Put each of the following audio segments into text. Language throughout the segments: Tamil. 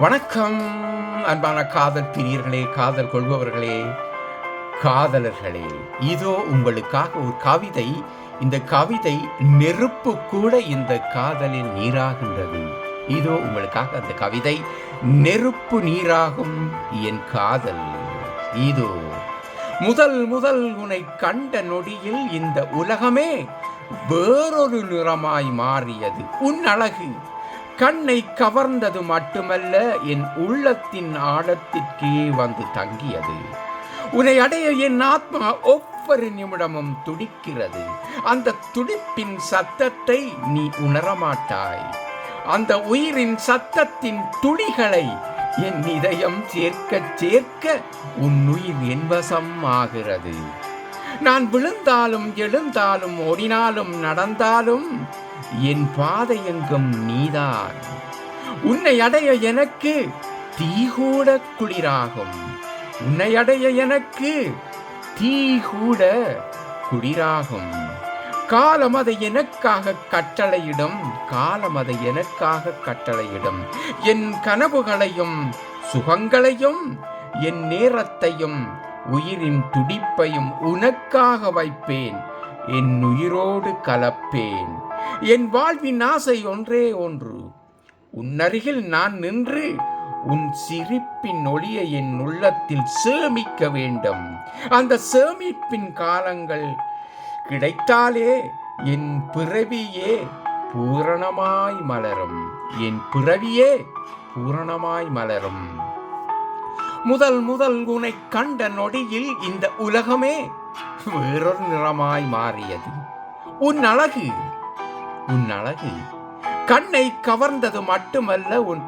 வணக்கம் அன்பான காதல் பிரியர்களே காதல் கொள்பவர்களே காதலர்களே. இதோ உங்களுக்காக ஒரு கவிதை இந்த கவிதை நெருப்பு கூட இந்த காதலில் நீராகின்றது. இதோ உங்களுக்காக அந்த கவிதை நெருப்பு நீராகும் என் காதல். இதோ முதல் முதல் உன்னை கண்ட நொடியில் இந்த உலகமே வேறொரு நிறமாய் மாறியது. உன் அழகு கண்ணை கவர்ந்தது மட்டுமல்ல என் உள்ளத்தின் ஆழத்திற்கே வந்து தங்கியது. உன்னை அடைய என் ஆத்மா ஒவ்வொரு நிமிடமும் துடிக்கிறது. அந்த துடிப்பின் சத்தத்தை நீ உணரமாட்டாய். அந்த உயிரின் சத்தத்தின் துளிகளை என் இதயம் சேர்க்க சேர்க்க உன் உயிர் என்பசம் ஆகிறது. நான் விழுந்தாலும் எழுந்தாலும் ஓடினாலும் நடந்தாலும் என் பாதை எங்கும் நீதான். உன்னை அடைய எனக்கு தீகூட குளிராகும். உன்னை அடைய எனக்கு தீ கூட குளிராகும். காலம் அதை எனக்காக கட்டளையிடும். காலம் அதை எனக்காக கட்டளையிடும். என் கனவுகளையும் சுகங்களையும் என் நேரத்தையும் உயிரின் துடிப்பையும் உனக்காக வைப்பேன். என் உயிரோடு கலப்பேன். என் வாழ்வின் ஆசை ஒன்றே ஒன்று. உன்னருகில் நான் நின்று உன் சிரிப்பின் ஒளியை என் உள்ளத்தில் சேமிக்க வேண்டும். அந்த சேமிப்பின் காலங்கள் கிடைத்தாலே என் பிறவியே பூரணமாய் மலரும். என் பிறவியே பூரணமாய் மலரும். முதல் முதல் உனை கண்ட நொடியில் இந்த உலகமே வேறொரு நிறமாய் மாறியது. உன் அழகு உன் அழகு கண்ணை கவர்ந்தது மட்டுமல்ல உன்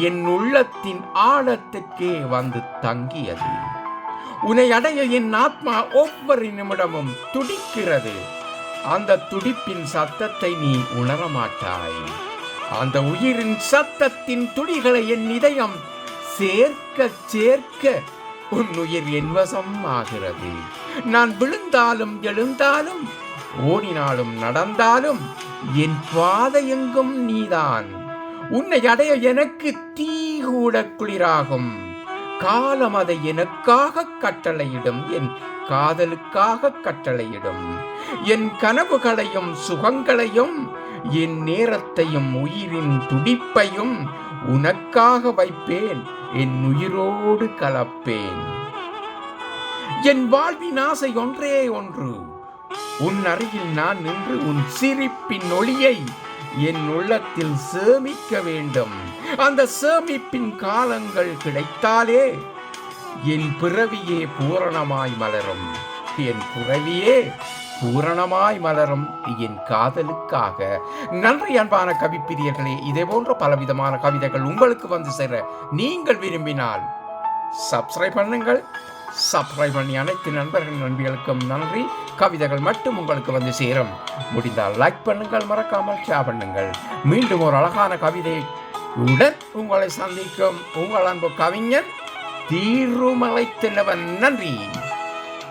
என் உள்ளத்தின் ஆழத்துக்கே வந்து தங்கியது. உன்னை அடைய என் ஆத்மா ஒவ்வொரு நிமிடமும் துடிக்கிறது. அந்த துடிப்பின் சத்தத்தை நீ உணரமாட்டாய். அந்த உயிரின் சத்தத்தின் துடிகளை என் இதயம் சேர்க்க சேர்க்க உன் உயிர் என்வசம் ஆகிறது நான் விழுந்தாலும் எழுந்தாலும் ஓடினாலும் நடந்தாலும் என் பாதையெங்கும் நீதான். உன்னை அடைய எனக்கு தீ கூட குளிராகும். காலம் அதை எனக்காக கட்டளையிடும் என் காதலுக்காக கட்டளையிடும். என் கனவுகளையும் சுகங்களையும் என் நேரத்தையும் உயிரின் துடிப்பையும் உனக்காக வைப்பேன். என் உயிரோடு கலப்பேன். என் வாழ்வின் ஆசை ஒன்றே ஒன்று. உன் அருகில் நான் நின்று உன் சிரிப்பின் ஒளியை என் உள்ளத்தில் சேமிக்க வேண்டும். அந்த சேமிப்பின் காலங்கள் கிடைத்தாலே என் பிறவியே பூரணமாய் மலரும். என் பிறவியே பூரணமாய் மலரும் என் காதலுக்காக. நன்றி அன்பான கவிப்பிரியர்களே இதே போன்ற பலவிதமான கவிதைகள் உங்களுக்கு வந்து சேர நீங்கள் விரும்பினால் சப்ஸ்கிரைப் பண்ணுங்கள். சப்ஸ்கிரைப் பண்ணி அனைத்து நண்பர்கள் நண்பிகளுக்கும் நன்றி. கவிதைகள் மட்டும் உங்களுக்கு வந்து சேரும். முடிந்தால் லைக் பண்ணுங்கள் மறக்காமல் ஷேர் பண்ணுங்கள். மீண்டும் ஒரு அழகான கவிதை உடன் உங்களை சந்திக்கும் உங்கள் அன்பு கவிஞர் தீர்வுமலை தின்னவன். நன்றி.